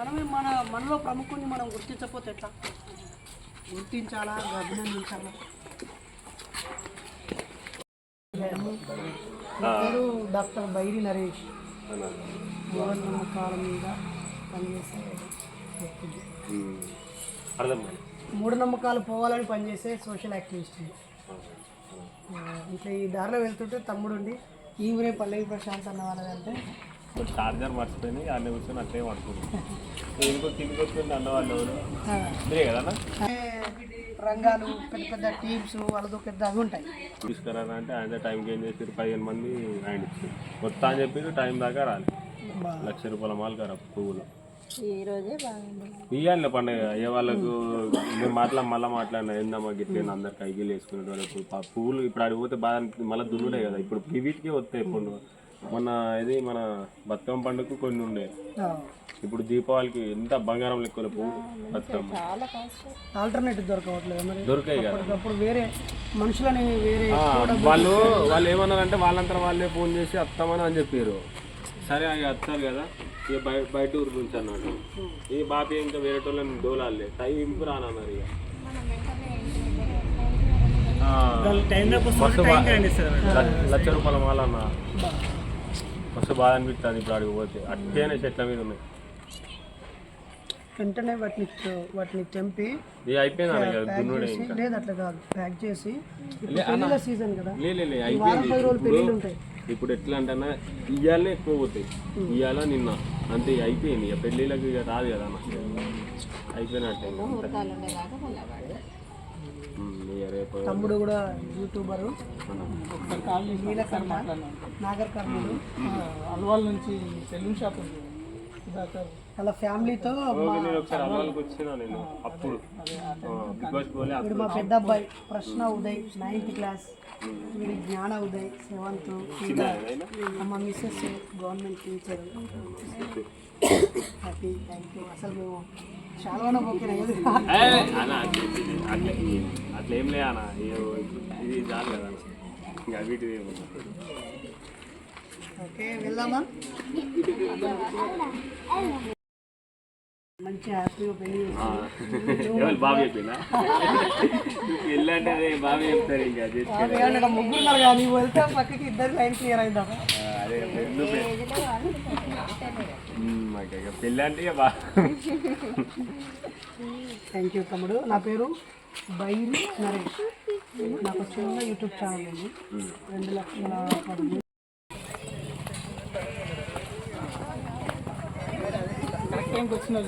మనమే మన మనలో ప్రముఖుని మనం గుర్తించకపోతే ఎట్లా? గుర్తించాలా? అభినందించాలా? పేరు డాక్టర్ బైరి నరేష్. మూఢనమ్మకాల మీద పనిచేసే మూఢనమ్మకాలు పోవాలని పనిచేసే సోషల్ యాక్టివిస్ట్ ఇట్లా ఈ దారిలో వెళ్తుంటే తమ్ముడుండి ఈ ఊరే పల్లవి ప్రశాంత్ అన్న వాళ్ళదంటే చార్జర్ మర్చిపోయింది అన్న కూర్చొని అట్లే పడుకుంటుంది ఎందుకో కిందికి వచ్చింది అన్న వాళ్ళు మీరే కదా? రంగాలు పెద్ద పెద్ద టీమ్స్ వాళ్ళతో పెద్ద అవి ఉంటాయి. తీసుకురారా అంటే ఆయన టైంకి ఏం చేసారు పదిహేను మంది ఆయన ఇచ్చారు వస్తా అని చెప్పి టైం దాకా రాలి. లక్ష రూపాయల మాలు కరా పువ్వులు. ఇవ్వాలి పండుగ. ఏ వాళ్ళకు మేము మాట్లా మళ్ళీ మాట్లాడినా ఏందమ్మా గిట్ల అందరు కైగిలు వేసుకునేటోళ్ళు ఇప్పుడు పా- పువ్వులు ఇప్పుడు అడిగిపోతే బాగా మళ్ళీ దున్నుడే కదా. ఇప్పుడు వీటికే వస్తాయి పండుగ మొన్న ఇది మన బతుకమ్మ పండుగకు కొన్ని ఉండే ఇప్పుడు దీపావళికి ఎంత బంగారం లెక్కల పువ్వు బతుకమ్మ ఆల్టర్నేటివ్ దొరకవట్లేదు మరి దొరికాయి కదా అప్పటికప్పుడు వేరే మనుషులని వేరే వాళ్ళు వాళ్ళు ఏమన్నారంటే వాళ్ళంతా వాళ్ళే ఫోన్ చేసి వస్తామని అని చెప్పారు సరే అవి వస్తారు కదా ఇక బయట బయట ఊరు నుంచి అన్నాడు ఈ బాపి ఇంకా వేరే వాళ్ళని దోలాలే టైంకి రానన్నారు ఇక లక్ష రూపాయల మాల అన్న మస్తు బాధ అనిపిస్తుంది ఇప్పుడు అడిగి పోతే. అట్టేనే చెట్ల మీద ఉన్నాయి. వెంటనే వాటిని వాటిని తెంపి ఇది అయిపోయింది అన్న ఇక దున్నుడే చేసి ఇంకా. లేదు అట్లా కాదు ప్యాక్ చేసి. ఇప్పుడు పెళ్ళిళ్ళ సీజన్ కదా. లే లే, లే వారం అయిపోయింది. పది రోజులు పెళ్ళిళ్ళు ఉంటాయి. ఇప్పుడు ఎట్లా అంటే ఇయ్యాలనే ఎక్కువ పోతాయి. ఇయ్యాల నిన్న. అంతే ఇక అయిపోయింది. ఇక పెళ్ళిళ్ళకి ఇక రాదు కదా అన్న. అయిపోయినట్టే ఇంకా. తమ్ముడు కూడా యూట్యూబర్. నీలకంఠ నాగర్ కర్నూలు. అల్వాల్ నుంచి సెలూన్ షాప్ ఉంది. వాళ్ళ ఫ్యామిలీతో ఒకసారి వీడు మా పెద్ద అబ్బాయి ప్రశ్న ఉదయ్ నైన్త్ క్లాస్. వీడి జ్ఞాన ఉదయ్ సెవెంత్ మా Mrs government teacher. Happy thank you అసలు మేము అట్లా ఏం లే అన్న ఇది చాలు కదా. ఇంకా వీటిది. ఓకే వెళ్దామా మంచి హ్యాపీగా పెళ్ళి బాబు చెప్పిందా వెళ్ళంటే అదే బాబు చెప్తారు ఇంకా చేసుకెళ్ళి అక్కడ ముగ్గురు ఉన్నారు కానీ వెళ్తే పక్కకి ఇద్దరు లైన్ క్లియర్ అయిందా అదే Mm, పెళ్ళి అంటే ఇక థ్యాంక్ యూ తమ్ముడు. నా పేరు బైరి నరేష్. నాకు చిన్న యూట్యూబ్ ఛానల్ ఉంది రెండు లక్షల టైంకి వచ్చిన